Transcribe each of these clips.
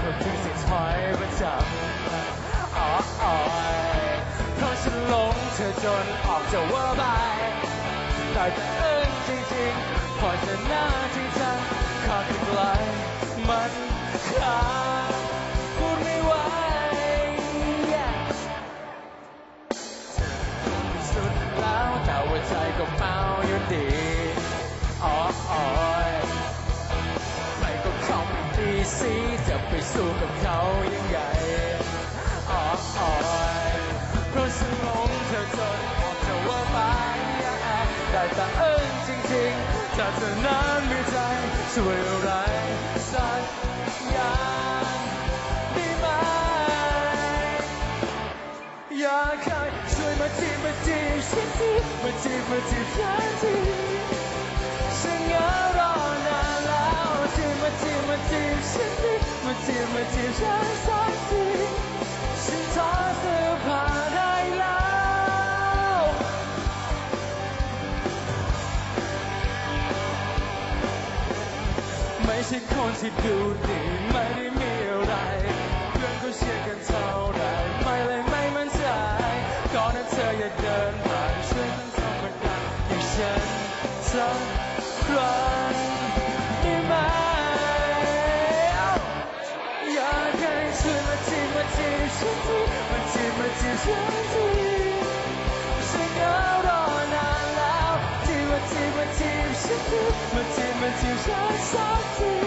คนที่สิถอยประจำอ๋ออ๋อยเพราะฉันหลงเธอจนออกจะเว่าบายได้แต่เอิ้นจริงๆ พอจะหน้าจริงจังข้าขึ้นไกลมันขาดพูดไม่ไหวสุดแล้วแต่ว่าใจก็เมาอยู่ดี สิจะไปสู้กับเขายังไงอ๋ออ๋อเพราะฉันหลงเธอจนออกจะว่าไปได้แต่เอิ้นจริงๆถ้าเธอนั้นมีใจช่วยอะไรสักอย่างได้ไหมอยากให้ช่วยมาจีบมาจีบฉันทีมาจีบมาจีบฉันที ไม่คนที่ดูดีไม่ได้มีอะไร เพื่อนก็เชียร์กันเท่าไรไม่เลยไม่มั่นใจก่อนนั้นเธออย่าเดินผ่านช่วยทั้งธรรมดาอย่างฉันสักครั้งได้ไหมอยากให้ช่วยมาจีบมาจีบฉันทีมาจีบมาจีบฉันทีฉันเหงารอนานแล้วจีบมาจีบมาจีบฉันทีมาจีบมาจีบฉันสักที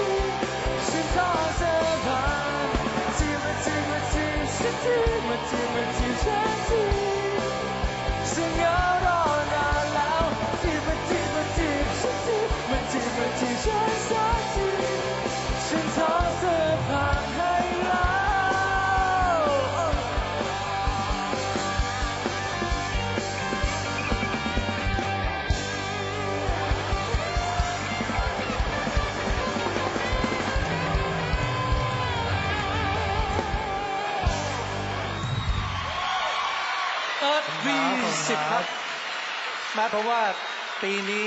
เอิร์ธวีสิบครับแม้เพราะว่าปีนี้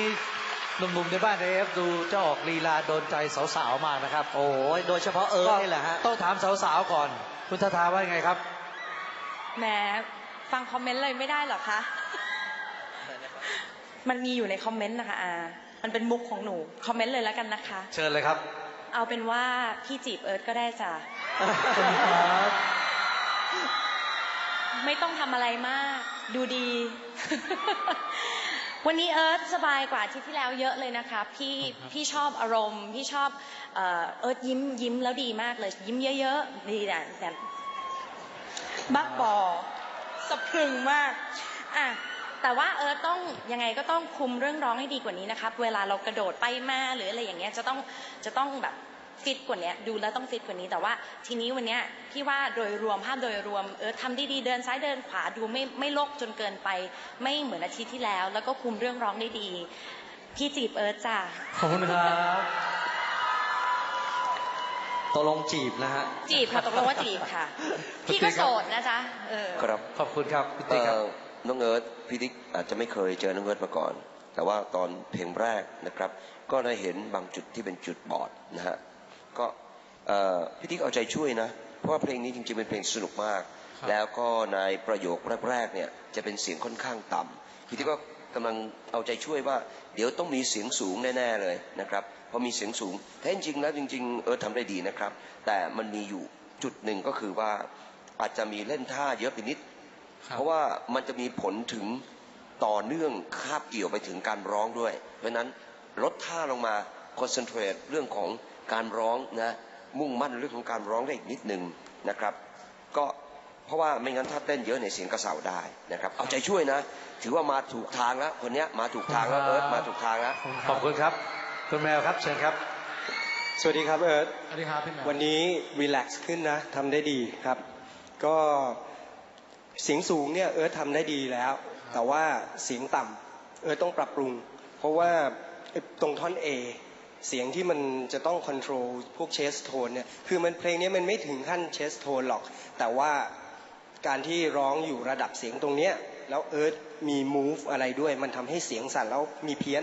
หนุ่มๆในบ้านเอฟดูจะออกลีลาโดนใจสาวๆมากนะครับ โอ้ยโดยเฉพาะเอิร์ธนี่แหละฮะต้องถามสาวๆก่อน คุณทาทาว่ายังไงครับแหมฟังคอมเมนต์เลยไม่ได้เหรอคะมันมีอยู่ในคอมเมนต์นะคะอามันเป็นมุกของหนูคอมเมนต์เลยแล้วกันนะคะ เชิญเลยครับ เอาเป็นว่าพี่จีบเอิร์ธก็ได้จ้ะ ไม่ต้องทำอะไรมาก ดูดี วันนี้เอิร์ธสบายกว่าอาที่ที่แล้วเยอะเลยนะคะพี่พี่ชอบอารมณ์ พี่ชอบเอ่อเอิร์ธยิ้มยิ้มแล้วดีมากเลย ยิ้มเยอะๆดีแต่แต่บักบอสะพรึงมากอะแต่ว่าเอิร์ธต้องยังไงก็ต้องคุมเรื่องร้องให้ดีกว่านี้นะครับ เวลาเรากระโดดไปมาหรืออะไรอย่างเงี้ยจะต้องจะต้องแบบ ฟิตกว่านี้ดูแล้วต้องฟิตกว่านี้แต่ว่า ทีนี้วันเนี้ยพี่ว่าโดยรวมภาพโดยรวมเอิร์ธทำได้ดีเดินซ้ายเดินขวาดูไม่ไม่โลกจนเกินไป ไม่เหมือนอาทิตย์ที่แล้ว แล้วก็คุมเรื่องร้องได้ดี พี่จีบเอิร์ธจ้ะขอบคุณครับตกลงจีบนะฮะจีบค่ะตกลงว่าจีบค่ะ พี่ก็โสดนะจ๊ะเออครับขอบคุณครับพี่เอ่ติ๊กครับอน้องเอิร์ธพี่ติ๊กอาจจะไม่เคยเจอน้องเอิร์ธมาก่อน แต่ว่าตอนเพลงแรกนะครับ ก็ได้เห็นบางจุดที่เป็นจุดบอดนะฮะ ก็เอ่อพี่ติ๊กเอาใจช่วยนะ เพราะว่าเพลงนี้จริงๆเป็นเพลงสนุกมากครับแล้วก็ในประโยคแรกๆเนี่ยจะเป็นเสียงค่อนข้างต่ำพี่ติ๊กก็กำลังเอาใจช่วยว่า เดี๋ยวต้องมีเสียงสูงแน่ๆเลยนะครับพอมีเสียงสูงแท้จริงๆแล้วจริง ๆ เอิร์ธทำได้ดีนะครับ แต่มันมีอยู่จุดหนึ่งก็คือว่าอาจจะมีเล่นท่าเยอะไปนิดครับเพราะว่ามันจะมีผลถึงต่อเนื่องคาบเกี่ยวไปถึงการร้องด้วย เพราะฉะนั้นลดท่าลงมาคอนเซนเทรตเรื่องของ การร้องนะมุ่งมั่นเรื่องของการร้องได้อีกนิดหนึ่งนะครับ ก็เพราะว่าไม่งั้นถ้าเต้นเยอะในยเสียงกระเสาได้นะครับ เอาใจช่วยนะ ถือว่ามาถูกทางแล้วคนเนี้ยมาถูกทางแล้วขอบคุณครับเอิร์ธมาถูกทางแล้วขอบคุณครับคุณแมวครับเชิญครับ สวัสดีครับเอิร์ธสวัสดีครับพี่แมววันนี้รีแลกซ์ขึ้นนะทำได้ดีครับ ก็เสียงสูงเนี่ยเอิร์ธทำได้ดีแล้ว แต่ว่าเสียงต่ำเอิร์ธต้องปรับปรุง เพราะว่าไอ้ตรงท่อน A เสียงที่มันจะต้องค o n t r o l พวกเชสโทนเนี่ย คือมันเพลงนี้มันไม่ถึงขั้นเชสโทนหรอก แต่ว่าการที่ร้องอยู่ระดับเสียงตรงเนี้ย แล้วเอิร์ธมี move อะไรด้วย มันทำให้เสียงสั่นแล้วมีเพี้ยน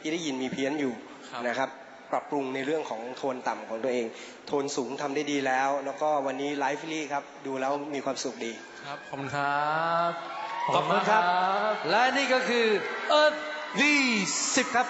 ที่ได้ยินมีเพี้ยนอยู่ครับนะครับ ปรับปรุงในเรื่องของโทนต่ำของตัวเอง โทนสูงทำได้ดีแล้ว แล้วก็วันนี้ไลฟ์ลี่ครับ ดูแล้วมีความสุขดี ครับขอบคุณครับขอบคุณครับ และนี่ก็คือ Earth V10 ครับ